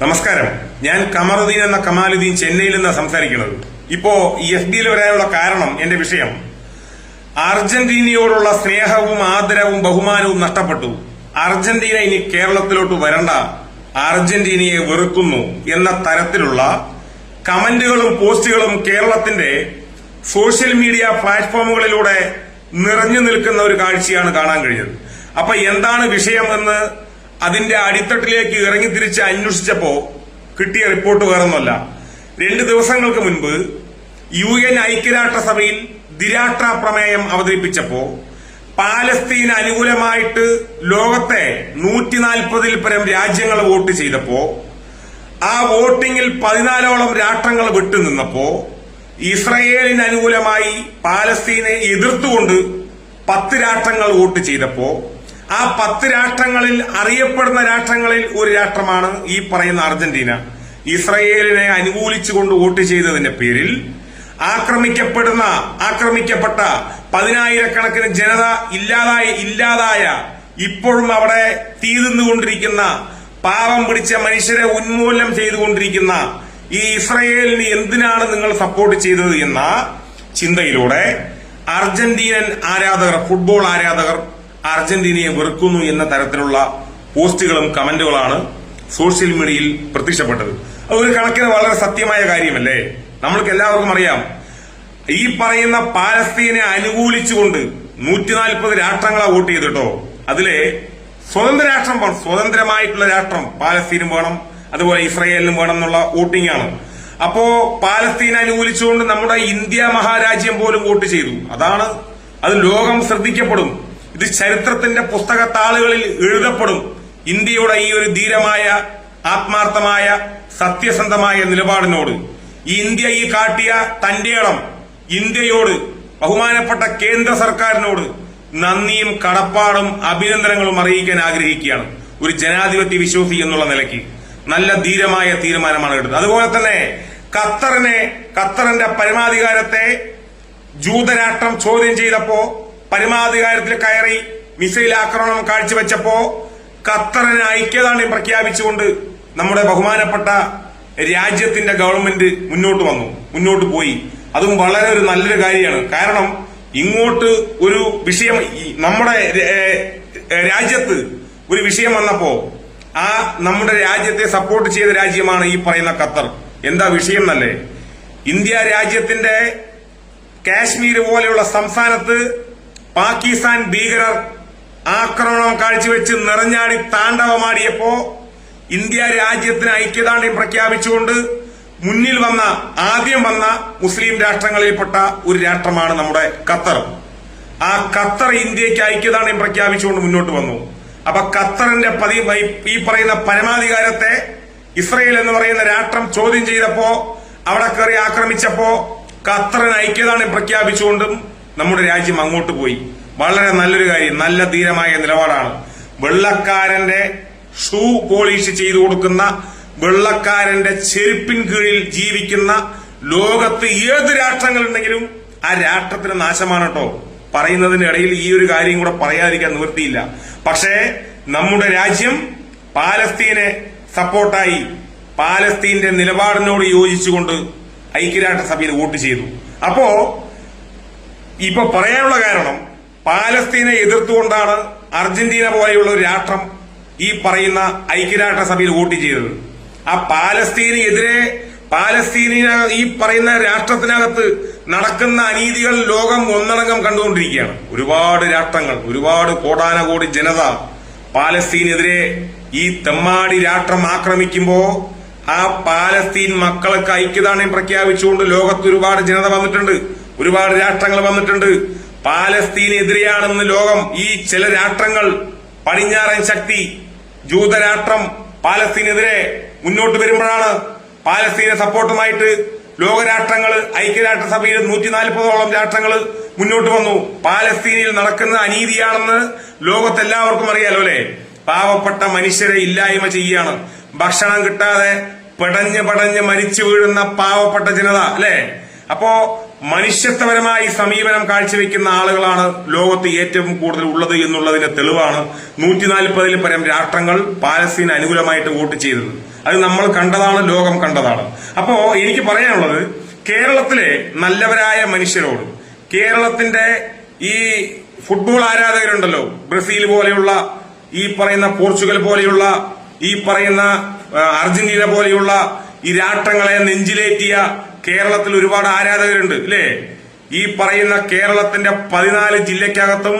നമസ്കാരം. ഞാൻ കമറുദ്ദീൻ എന്ന കമാലുദ്ദീൻ ചെന്നൈയിൽ നിന്ന് സംസാരിക്കുന്നത്. ഇപ്പോ എഫ് ബിയിൽ വരാനുള്ള കാരണം എന്റെ വിഷയം. അർജന്റീനയോടുള്ള സ്നേഹവും ആദരവും ബഹുമാനവും നഷ്ടപ്പെട്ടു. അർജന്റീന ഇനി കേരളത്തിലോട്ട് വരണ്ട. അർജന്റീനയെ വെറുക്കുന്നു എന്ന തരത്തിലുള്ള കമന്റുകളും പോസ്റ്റുകളും കേരളത്തിന്റെ സോഷ്യൽ മീഡിയ പ്ലാറ്റ്ഫോമുകളിലൂടെ നിറഞ്ഞു നിൽക്കുന്ന ഒരു കാഴ്ചയാണ് കാണാൻ കഴിഞ്ഞത്. അപ്പൊ എന്താണ് വിഷയമെന്ന് അതിന്റെ അടിത്തട്ടിലേക്ക് ഇറങ്ങി തിരിച്ച് അന്വേഷിച്ചപ്പോ കിട്ടിയ റിപ്പോർട്ട് വേറൊന്നുമല്ല. രണ്ട് ദിവസങ്ങൾക്ക് മുൻപ് യു എൻ ഐക്യരാഷ്ട്രസഭയിൽ ദിരാഷ്ട്ര പ്രമേയം അവതരിപ്പിച്ചപ്പോ പാലസ്തീന് അനുകൂലമായിട്ട് ലോകത്തെ നൂറ്റി നാൽപ്പതിൽ പരം രാജ്യങ്ങൾ വോട്ട് ചെയ്തപ്പോ ആ വോട്ടിങ്ങിൽ പതിനാലോളം രാഷ്ട്രങ്ങൾ വിട്ടുനിന്നപ്പോ ഇസ്രയേലിന് അനുകൂലമായി പാലസ്തീനെ എതിർത്തുകൊണ്ട് പത്ത് രാഷ്ട്രങ്ങൾ വോട്ട് ചെയ്തപ്പോ ആ പത്ത് രാഷ്ട്രങ്ങളിൽ അറിയപ്പെടുന്ന രാഷ്ട്രങ്ങളിൽ ഒരു രാഷ്ട്രമാണ് ഈ പറയുന്ന അർജന്റീന. ഇസ്രയേലിനെ അനുകൂലിച്ചുകൊണ്ട് വോട്ട് ചെയ്തതിന്റെ പേരിൽ ആക്രമിക്കപ്പെടുന്ന ആക്രമിക്കപ്പെട്ട പതിനായിരക്കണക്കിന് ജനത ഇല്ലാതായ ഇല്ലാതായ ഇപ്പോഴും അവിടെ തീ തിന്നുകൊണ്ടിരിക്കുന്ന പാവം പിടിച്ച മനുഷ്യരെ ഉന്മൂലനം ചെയ്തുകൊണ്ടിരിക്കുന്ന ഈ ഇസ്രയേലിന് എന്തിനാണ് നിങ്ങൾ സപ്പോർട്ട് ചെയ്തത് എന്ന ചിന്തയിലൂടെ അർജന്റീനൻ ആരാധകർ ഫുട്ബോൾ ആരാധകർ അർജന്റീനയെ വെറുക്കുന്നു എന്ന തരത്തിലുള്ള പോസ്റ്റുകളും കമന്റുകളാണ് സോഷ്യൽ മീഡിയയിൽ പ്രത്യക്ഷപ്പെട്ടത്. അത് ഒരു കണക്കിന് വളരെ സത്യമായ കാര്യമല്ലേ? നമ്മൾക്ക് എല്ലാവർക്കും അറിയാം. ഈ പറയുന്ന പാലസ്തീനെ അനുകൂലിച്ചുകൊണ്ട് നൂറ്റി നാൽപ്പത് രാഷ്ട്രങ്ങളെ വോട്ട് ചെയ്തിട്ടോ അതിലെ സ്വതന്ത്ര രാഷ്ട്രം സ്വതന്ത്രമായിട്ടുള്ള രാഷ്ട്രം പാലസ്തീനും വേണം അതുപോലെ ഇസ്രയേലിനും വേണം എന്നുള്ള വോട്ടിംഗ് ആണ്. അപ്പോ പാലസ്തീനെ അനുകൂലിച്ചുകൊണ്ട് നമ്മുടെ ഇന്ത്യ മഹാരാജ്യം പോലും വോട്ട് ചെയ്തു. അതാണ് അത് ലോകം ശ്രദ്ധിക്കപ്പെടും. ഇത് ചരിത്രത്തിന്റെ പുസ്തക താളുകളിൽ എഴുതപ്പെടും ഇന്ത്യയുടെ ഈ ഒരു ധീരമായ ആത്മാർത്ഥമായ സത്യസന്ധമായ നിലപാടിനോട്. ഈ ഇന്ത്യ ഈ കാട്ടിയ തന്റെ ഇന്ത്യയോട് ബഹുമാനപ്പെട്ട കേന്ദ്ര സർക്കാരിനോട് നന്ദിയും കടപ്പാടും അഭിനന്ദനങ്ങളും അറിയിക്കാൻ ആഗ്രഹിക്കുകയാണ്. ഒരു ജനാധിപത്യ വിശ്വാസി എന്നുള്ള നിലയ്ക്ക്. നല്ല ധീരമായ തീരുമാനമാണ് എടുത്തത്. അതുപോലെ തന്നെ ഖത്തറിനെ ഖത്തറിന്റെ പരമാധികാരത്തെ ജൂതരാഷ്ട്രം ചോദ്യം ചെയ്തപ്പോ പരമാധികാരത്തിൽ കയറി മിസൈൽ ആക്രമണം കാഴ്ചവെച്ചപ്പോ ഖത്തറിന് ഐക്യദാർഢ്യം പ്രഖ്യാപിച്ചുകൊണ്ട് നമ്മുടെ ബഹുമാനപ്പെട്ട രാജ്യത്തിന്റെ ഗവൺമെന്റ് മുന്നോട്ട് വന്നു മുന്നോട്ട് പോയി. അതും വളരെ ഒരു നല്ലൊരു കാര്യമാണ്. കാരണം ഇങ്ങോട്ട് ഒരു വിഷയം നമ്മുടെ രാജ്യത്ത് ഒരു വിഷയം വന്നപ്പോ ആ നമ്മുടെ രാജ്യത്തെ സപ്പോർട്ട് ചെയ്ത രാജ്യമാണ് ഈ പറയുന്ന ഖത്തർ. എന്താ വിഷയം എന്നല്ലേ? ഇന്ത്യ രാജ്യത്തിന്റെ കാശ്മീർ പോലെയുള്ള സംസ്ഥാനത്ത് പാകിസ്ഥാൻ ഭീകരർ ആക്രമണം കാഴ്ചവെച്ച് നിറഞ്ഞാടി താണ്ഡവമാടിയപ്പോ ഇന്ത്യ രാജ്യത്തിന് ഐക്യദാർഢ്യം പ്രഖ്യാപിച്ചുകൊണ്ട് മുന്നിൽ വന്ന ആദ്യം വന്ന മുസ്ലിം രാഷ്ട്രങ്ങളിൽപ്പെട്ട ഒരു രാഷ്ട്രമാണ് നമ്മുടെ ഖത്തർ. ആ ഖത്തർ ഇന്ത്യയ്ക്ക് ഐക്യദാർഢ്യം പ്രഖ്യാപിച്ചുകൊണ്ട് മുന്നോട്ട് വന്നു. അപ്പൊ ഖത്തറിന്റെ പതി ഈ പറയുന്ന പരമാധികാരത്തെ ഇസ്രയേൽ എന്ന് പറയുന്ന രാഷ്ട്രം ചോദ്യം ചെയ്തപ്പോ അവിടെ കയറി ആക്രമിച്ചപ്പോ ഖത്തറിന് ഐക്യദാർഢ്യം പ്രഖ്യാപിച്ചുകൊണ്ടും നമ്മുടെ രാജ്യം അങ്ങോട്ട് പോയി. വളരെ നല്ലൊരു കാര്യം നല്ല ധീരമായ നിലപാടാണ്. വെള്ളക്കാരന്റെ ഷൂ പോളിഷ് ചെയ്തു കൊടുക്കുന്ന വെള്ളക്കാരന്റെ ചെരുപ്പിൻ കീഴിൽ ജീവിക്കുന്ന ലോകത്ത് ഏത് രാഷ്ട്രങ്ങളുണ്ടെങ്കിലും ആ രാഷ്ട്രത്തിന് നാശമാണ് കേട്ടോ. പറയുന്നതിന്റെ ഇടയിൽ ഈ ഒരു കാര്യം കൂടെ പറയാതിരിക്കാൻ നിവൃത്തിയില്ല. പക്ഷേ നമ്മുടെ രാജ്യം പാലസ്തീനെ സപ്പോർട്ടായി പാലസ്തീന്റെ നിലപാടിനോട് യോജിച്ചുകൊണ്ട് ഐക്യരാഷ്ട്രസഭയിൽ വോട്ട് ചെയ്തു. അപ്പോ ഇപ്പൊ പറയാനുള്ള കാരണം പാലസ്തീനെ എതിർത്തുകൊണ്ടാണ് അർജന്റീന പോലെയുള്ള ഒരു രാഷ്ട്രം ഈ പറയുന്ന ഐക്യരാഷ്ട്ര സഭയിൽ വോട്ട് ചെയ്തത്. ആ പാലസ്തീനെതിരെ പാലസ്തീന ഈ പറയുന്ന രാഷ്ട്രത്തിനകത്ത് നടക്കുന്ന അനീതികൾ ലോകം ഒന്നടങ്കം കണ്ടുകൊണ്ടിരിക്കുകയാണ്. ഒരുപാട് രാഷ്ട്രങ്ങൾ ഒരുപാട് കോടാനകോടി ജനത പാലസ്തീനെതിരെ ഈ തെമ്മാടി രാഷ്ട്രം ആക്രമിക്കുമ്പോ ആ പാലസ്തീൻ മക്കൾക്ക് ഐക്യദാർഢ്യം പ്രഖ്യാപിച്ചുകൊണ്ട് ലോകത്ത് ഒരുപാട് ജനത വന്നിട്ടുണ്ട്. ഒരുപാട് രാഷ്ട്രങ്ങൾ വന്നിട്ടുണ്ട്. പാലസ്തീനെതിരെയാണെന്ന് ലോകം ഈ ചില രാഷ്ട്രങ്ങൾ പടിഞ്ഞാറൻ ശക്തി ജൂതരാഷ്ട്രം പാലസ്തീനെതിരെ മുന്നോട്ട് വരുമ്പോഴാണ് പാലസ്തീനെ സപ്പോർട്ടുമായിട്ട് ലോകരാഷ്ട്രങ്ങൾ ഐക്യരാഷ്ട്രസഭയിൽ നൂറ്റി നാൽപ്പതോളം രാഷ്ട്രങ്ങൾ മുന്നോട്ട് വന്നു. പാലസ്തീനിൽ നടക്കുന്ന അനീതിയാണെന്ന് ലോകത്തെല്ലാവർക്കും അറിയാലോ അല്ലെ? പാവപ്പെട്ട മനുഷ്യരെ ഇല്ലായ്മ ചെയ്യാണ്. ഭക്ഷണം കിട്ടാതെ പടഞ്ഞ് പടഞ്ഞ് മരിച്ചു വീഴുന്ന പാവപ്പെട്ട ജനത അല്ലെ? അപ്പോ മനുഷ്യത്വപരമായി സമീപനം കാഴ്ചവെക്കുന്ന ആളുകളാണ് ലോകത്ത് ഏറ്റവും കൂടുതൽ ഉള്ളത് എന്നുള്ളതിന്റെ തെളിവാണ് നൂറ്റി നാൽപ്പതിൽ പരം രാഷ്ട്രങ്ങൾ പാലസ്തീന് അനുകൂലമായിട്ട് വോട്ട് ചെയ്തത്. അത് നമ്മൾ കണ്ടതാണ് ലോകം കണ്ടതാണ്. അപ്പോ എനിക്ക് പറയാനുള്ളത് കേരളത്തിലെ നല്ലവരായ മനുഷ്യരോട് കേരളത്തിന്റെ ഈ ഫുട്ബോൾ ആരാധകരുണ്ടല്ലോ ബ്രസീൽ പോലെയുള്ള ഈ പറയുന്ന പോർച്ചുഗൽ പോലെയുള്ള ഈ പറയുന്ന അർജന്റീന പോലെയുള്ള ഈ രാഷ്ട്രങ്ങളെ നെഞ്ചിലേറ്റിയ കേരളത്തിൽ ഒരുപാട് ആരാധകരുണ്ട് ഇല്ലേ ഈ പറയുന്ന കേരളത്തിന്റെ പതിനാല് ജില്ലയ്ക്കകത്തും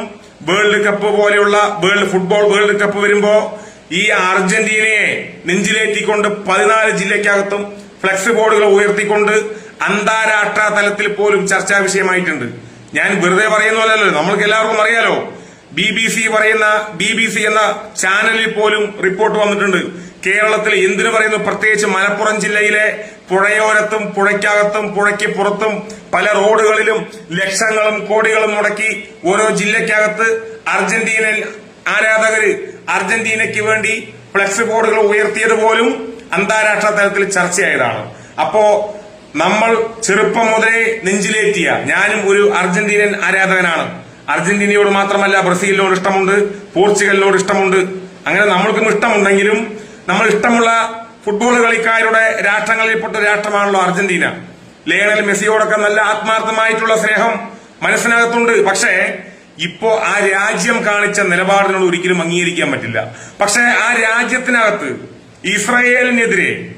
വേൾഡ് കപ്പ് പോലെയുള്ള വേൾഡ് ഫുട്ബോൾ വേൾഡ് കപ്പ് വരുമ്പോ ഈ അർജന്റീനയെ നെഞ്ചിലേറ്റിക്കൊണ്ട് പതിനാല് ജില്ലയ്ക്കകത്തും ഫ്ലക്സ് ബോർഡുകൾ ഉയർത്തിക്കൊണ്ട് അന്താരാഷ്ട്ര തലത്തിൽ പോലും ചർച്ചാ വിഷയമായിട്ടുണ്ട്. ഞാൻ വെറുതെ പറയുന്നതല്ലോ നമ്മൾക്ക് എല്ലാവർക്കും അറിയാലോ. ബി ബി സി പറയുന്ന ബി ബി സി എന്ന ചാനലിൽ പോലും റിപ്പോർട്ട് വന്നിട്ടുണ്ട്. കേരളത്തിൽ എന്തിനു പറയുന്നു? പ്രത്യേകിച്ച് മലപ്പുറം ജില്ലയിലെ പുഴയോരത്തും പുഴയ്ക്കകത്തും പുഴയ്ക്ക് പുറത്തും പല റോഡുകളിലും ലക്ഷങ്ങളും കോടികളും മുടക്കി ഓരോ ജില്ലയ്ക്കകത്ത് അർജന്റീനൻ ആരാധകർ അർജന്റീനയ്ക്ക് വേണ്ടി ഫ്ലക്സ് ബോർഡുകൾ ഉയർത്തിയത് പോലും അന്താരാഷ്ട്ര തലത്തിൽ ചർച്ചയായതാണ്. അപ്പോ നമ്മൾ ചെറുപ്പം മുതലേ നെഞ്ചിലേറ്റിയ ഞാനും ഒരു അർജന്റീനൻ ആരാധകനാണ്. അർജന്റീനയോട് മാത്രമല്ല ബ്രസീലിനോട് ഇഷ്ടമുണ്ട് പോർച്ചുഗലിനോട് ഇഷ്ടമുണ്ട്. അങ്ങനെ നമ്മൾക്കും ഇഷ്ടമുണ്ടെങ്കിലും നമ്മൾ ഇഷ്ടമുള്ള ഫുട്ബോൾ കളിക്കാരുടെ രാഷ്ട്രങ്ങളിൽപ്പെട്ട രാഷ്ട്രമാണല്ലോ അർജന്റീന. ലയണൽ മെസ്സിയോടൊക്കെ നല്ല ആത്മാർത്ഥമായിട്ടുള്ള സ്നേഹം മനസ്സിനകത്തുണ്ട്. പക്ഷേ ഇപ്പോ ആ രാജ്യം കാണിച്ച നിലപാടിനോട് ഒരിക്കലും അംഗീകരിക്കാൻ പറ്റില്ല. പക്ഷേ ആ രാജ്യത്തിനകത്ത് ഇസ്രയേലിനെതിരെ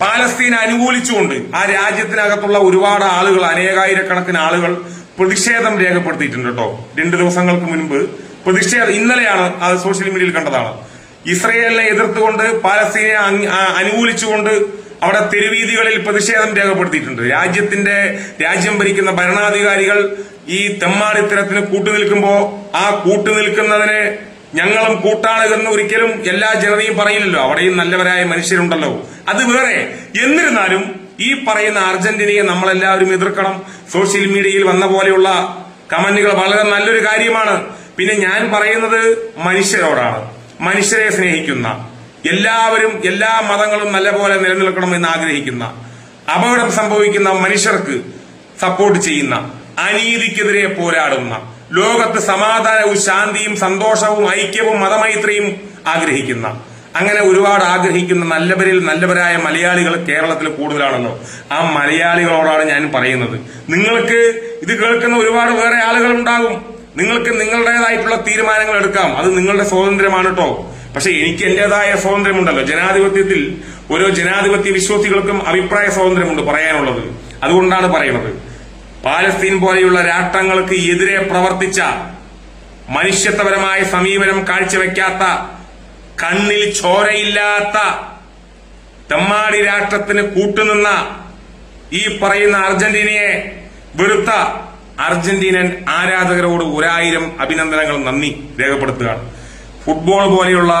പാലസ്തീൻ അനുകൂലിച്ചുകൊണ്ട് ആ രാജ്യത്തിനകത്തുള്ള ഒരുപാട് ആളുകൾ അനേകായിരക്കണക്കിന് ആളുകൾ പ്രതിഷേധം രേഖപ്പെടുത്തിയിട്ടുണ്ട് കേട്ടോ. രണ്ടു ദിവസങ്ങൾക്ക് മുൻപ് പ്രതിഷേധം ഇന്നലെയാണ് അത് സോഷ്യൽ മീഡിയയിൽ കണ്ടതാണ്. ഇസ്രയേലിനെ എതിർത്തുകൊണ്ട് പാലസ്തീനെ അനുകൂലിച്ചുകൊണ്ട് അവിടെ തെരുവീതികളിൽ പ്രതിഷേധം രേഖപ്പെടുത്തിയിട്ടുണ്ട്. രാജ്യത്തിന്റെ രാജ്യം ഭരിക്കുന്ന ഭരണാധികാരികൾ ഈ തെമ്മാടിത്തരത്തിന് കൂട്ടുനിൽക്കുമ്പോൾ ആ കൂട്ടുനിൽക്കുന്നതിന് ഞങ്ങളും കൂട്ടാണ് എന്ന് ഒരിക്കലും എല്ലാ ജനതയും പറയില്ലല്ലോ. അവിടെയും നല്ലവരായ മനുഷ്യരുണ്ടല്ലോ. അത് വേറെ എന്നിരുന്നാലും ഈ പറയുന്ന അർജന്റീനയെ നമ്മളെല്ലാവരും എതിർക്കണം. സോഷ്യൽ മീഡിയയിൽ വന്ന പോലെയുള്ള കമന്റുകൾ വളരെ നല്ലൊരു കാര്യമാണ്. പിന്നെ ഞാൻ പറയുന്നത് മനുഷ്യരോടാണ്. മനുഷ്യരെ സ്നേഹിക്കുന്ന എല്ലാവരും എല്ലാ മതങ്ങളും നല്ലപോലെ നിലനിൽക്കണമെന്ന് ആഗ്രഹിക്കുന്ന അപകടം സംഭവിക്കുന്ന മനുഷ്യർക്ക് സപ്പോർട്ട് ചെയ്യുന്ന അനീതിക്കെതിരെ പോരാടുന്ന ലോകത്ത് സമാധാനവും ശാന്തിയും സന്തോഷവും ഐക്യവും മതമൈത്രിയും ആഗ്രഹിക്കുന്ന അങ്ങനെ ഒരുപാട് ആഗ്രഹിക്കുന്ന നല്ലവരിൽ നല്ലവരായ മലയാളികൾ കേരളത്തിൽ കൂടുതലാണല്ലോ. ആ മലയാളികളോടാണ് ഞാൻ പറയുന്നത്. നിങ്ങൾക്ക് ഇത് കേൾക്കുന്ന ഒരുപാട് വേറെ ആളുകൾ ഉണ്ടാകും. നിങ്ങൾക്ക് നിങ്ങളുടേതായിട്ടുള്ള തീരുമാനങ്ങൾ എടുക്കാം. അത് നിങ്ങളുടെ സ്വാതന്ത്ര്യമാണ് കേട്ടോ പക്ഷെ എനിക്ക് എന്റേതായ സ്വാതന്ത്ര്യമുണ്ടല്ലോ. ജനാധിപത്യത്തിൽ ഓരോ ജനാധിപത്യ വിശ്വാസികൾക്കും അഭിപ്രായ സ്വാതന്ത്ര്യമുണ്ട് പറയാനുള്ളത്. അതുകൊണ്ടാണ് പറയുന്നത്. പാലസ്തീൻ പോലെയുള്ള രാഷ്ട്രങ്ങൾക്ക് എതിരെ പ്രവർത്തിച്ച മനുഷ്യത്വപരമായ സമീപനം കാഴ്ചവെക്കാത്ത കണ്ണിൽ ചോരയില്ലാത്ത തെമ്മാടി രാഷ്ട്രത്തിന് കൂട്ടുനിന്ന ഈ പറയുന്ന അർജന്റീനയെ വെറുത്ത അർജന്റീനൻ ആരാധകരോട് ഒരായിരം അഭിനന്ദനങ്ങൾ നന്ദി രേഖപ്പെടുത്തുകയാണ് ഫുട്ബോൾ പോലെയുള്ള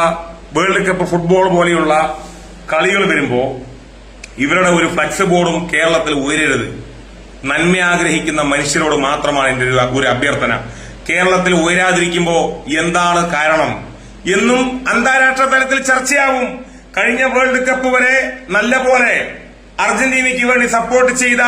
വേൾഡ് കപ്പ് ഫുട്ബോൾ പോലെയുള്ള കളികൾ വരുമ്പോൾ ഇവരുടെ ഒരു ഫ്ലക്സ് ബോർഡും കേരളത്തിൽ ഉയരരുത്. നന്മ ആഗ്രഹിക്കുന്ന മനുഷ്യരോട് മാത്രമാണ് എന്റെ ഒരു അഭ്യർത്ഥന. കേരളത്തിൽ ഉയരാതിരിക്കുമ്പോൾ എന്താണ് കാരണം? എന്നും അന്താരാഷ്ട്ര തലത്തിൽ ചർച്ചയാവും. കഴിഞ്ഞ വേൾഡ് കപ്പ് വരെ നല്ല പോലെ അർജന്റീനയ്ക്ക് വേണ്ടി സപ്പോർട്ട് ചെയ്ത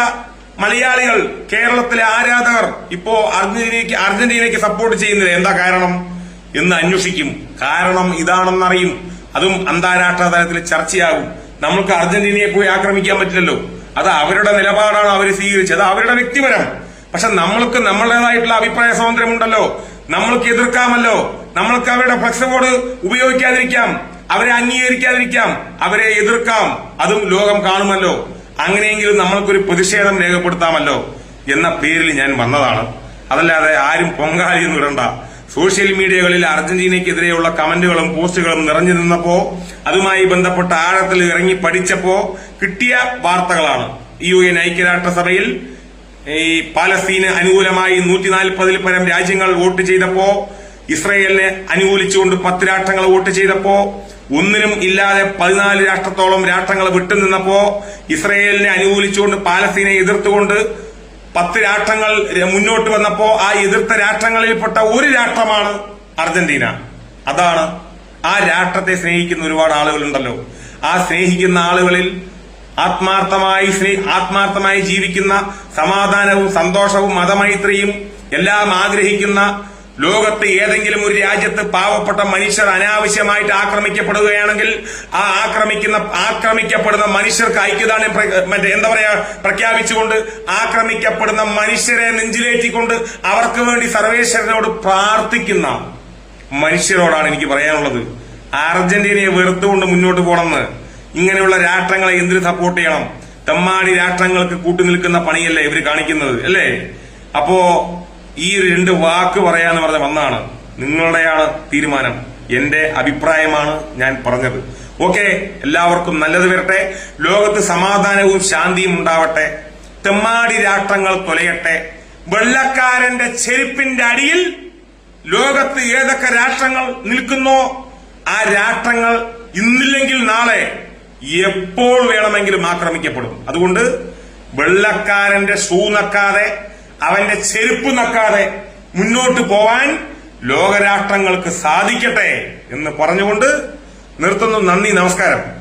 മലയാളികൾ കേരളത്തിലെ ആരാധകർ ഇപ്പോ അർജന്റീനയ്ക്ക് അർജന്റീനയ്ക്ക് സപ്പോർട്ട് ചെയ്യുന്നില്ല എന്താ കാരണം? എന്ന് അന്വേഷിക്കും. കാരണം ഇതാണെന്നറിയും. അതും അന്താരാഷ്ട്ര തലത്തിൽ ചർച്ചയാകും. നമ്മൾക്ക് അർജന്റീനയെ പോയി ആക്രമിക്കാൻ പറ്റില്ലല്ലോ. അത് അവരുടെ നിലപാടാണ് അവർ സ്വീകരിച്ചത്. അത് അവരുടെ വ്യക്തിപരം. പക്ഷെ നമ്മൾക്ക് നമ്മളുടേതായിട്ടുള്ള അഭിപ്രായ സ്വാതന്ത്ര്യമുണ്ടല്ലോ. നമ്മൾക്ക് എതിർക്കാമല്ലോ. നമ്മൾക്ക് അവരുടെ ഫ്ലക്സ് ബോർഡ് ഉപയോഗിക്കാതിരിക്കാം. അവരെ അംഗീകരിക്കാതിരിക്കാം. അവരെ എതിർക്കാം. അതും ലോകം കാണുമല്ലോ. അങ്ങനെയെങ്കിലും നമ്മൾക്കൊരു പ്രതിഷേധം രേഖപ്പെടുത്താമല്ലോ എന്ന പേരിൽ ഞാൻ വന്നതാണ്. അതല്ലാതെ ആരും പൊങ്കാലിയൊന്നും ഇടണ്ട സോഷ്യൽ മീഡിയകളിൽ അർജന്റീനയ്ക്കെതിരെയുള്ള കമന്റുകളും പോസ്റ്റുകളും നിറഞ്ഞു നിന്നപ്പോ അതുമായി ബന്ധപ്പെട്ട ആഴത്തിൽ ഇറങ്ങി പഠിച്ചപ്പോ കിട്ടിയ വാർത്തകളാണ്. യു എൻ ഐക്യരാഷ്ട്രസഭയിൽ ഈ പാലസ്തീന് അനുകൂലമായി നൂറ്റി നാൽപ്പതിൽ പരം രാജ്യങ്ങൾ വോട്ട് ചെയ്തപ്പോ ഇസ്രയേലിനെ അനുകൂലിച്ചുകൊണ്ട് പത്ത് രാഷ്ട്രങ്ങൾ വോട്ട് ചെയ്തപ്പോ ഒന്നിനും ഇല്ലാതെ പതിനാല് രാഷ്ട്രത്തോളം രാഷ്ട്രങ്ങൾ വിട്ടുനിന്നപ്പോ ഇസ്രയേലിനെ അനുകൂലിച്ചുകൊണ്ട് പാലസ്തീനെ എതിർത്തുകൊണ്ട് പത്ത് രാഷ്ട്രങ്ങൾ മുന്നോട്ട് വന്നപ്പോ ആ എതിർത്ത രാഷ്ട്രങ്ങളിൽപ്പെട്ട ഒരു രാഷ്ട്രമാണ് അർജന്റീന. അതാണ് ആ രാഷ്ട്രത്തെ സ്നേഹിക്കുന്ന ഒരുപാട് ആളുകളുണ്ടല്ലോ. ആ സ്നേഹിക്കുന്ന ആളുകളിൽ ആത്മാർത്ഥമായി ആത്മാർത്ഥമായി ജീവിക്കുന്ന സമാധാനവും സന്തോഷവും മതമൈത്രിയും എല്ലാം ആഗ്രഹിക്കുന്ന ലോകത്ത് ഏതെങ്കിലും ഒരു രാജ്യത്ത് പാവപ്പെട്ട മനുഷ്യർ അനാവശ്യമായിട്ട് ആക്രമിക്കപ്പെടുകയാണെങ്കിൽ ആ ആക്രമിക്കുന്ന ആക്രമിക്കപ്പെടുന്ന മനുഷ്യർക്ക് ഐക്യദാനം മറ്റേ എന്താ പറയാ പ്രഖ്യാപിച്ചുകൊണ്ട് ആക്രമിക്കപ്പെടുന്ന മനുഷ്യരെ നെഞ്ചിലേറ്റിക്കൊണ്ട് അവർക്ക് വേണ്ടി സർവേശ്വരനോട് പ്രാർത്ഥിക്കുന്ന മനുഷ്യരോടാണ് എനിക്ക് പറയാനുള്ളത്. അർജന്റീനയെ വെറുത്തുകൊണ്ട് മുന്നോട്ട് പോകണമെന്ന്. ഇങ്ങനെയുള്ള രാഷ്ട്രങ്ങളെ എന്തിനു സപ്പോർട്ട് ചെയ്യണം? തെമ്മാടി രാഷ്ട്രങ്ങൾക്ക് കൂട്ടുനിൽക്കുന്ന പണിയല്ലേ ഇവർ കാണിക്കുന്നത് അല്ലേ? അപ്പോ ഈ രണ്ട് വാക്ക് പറയാന്ന് പറഞ്ഞ വന്നാണ് നിങ്ങളുടെയാണ് തീരുമാനം. എന്റെ അഭിപ്രായമാണ് ഞാൻ പറഞ്ഞത്. ഓക്കെ എല്ലാവർക്കും നല്ലത് വരട്ടെ. ലോകത്ത് സമാധാനവും ശാന്തിയും ഉണ്ടാവട്ടെ. തെമ്മാടി രാഷ്ട്രങ്ങൾ തൊലയട്ടെ. വെള്ളക്കാരന്റെ ചെരുപ്പിന്റെ അടിയിൽ ലോകത്ത് ഏതൊക്കെ രാഷ്ട്രങ്ങൾ നിൽക്കുന്നോ ആ രാഷ്ട്രങ്ങൾ ഇന്നില്ലെങ്കിൽ നാളെ എപ്പോൾ വേണമെങ്കിലും ആക്രമിക്കപ്പെടും. അതുകൊണ്ട് വെള്ളക്കാരന്റെ ഷൂ നക്കാതെ അവന്റെ ചെരുപ്പ് നക്കാതെ മുന്നോട്ട് പോവാൻ ലോകരാഷ്ട്രങ്ങൾക്ക് സാധിക്കട്ടെ എന്ന് പറഞ്ഞുകൊണ്ട് നിർത്തുന്നു. നന്ദി നമസ്കാരം.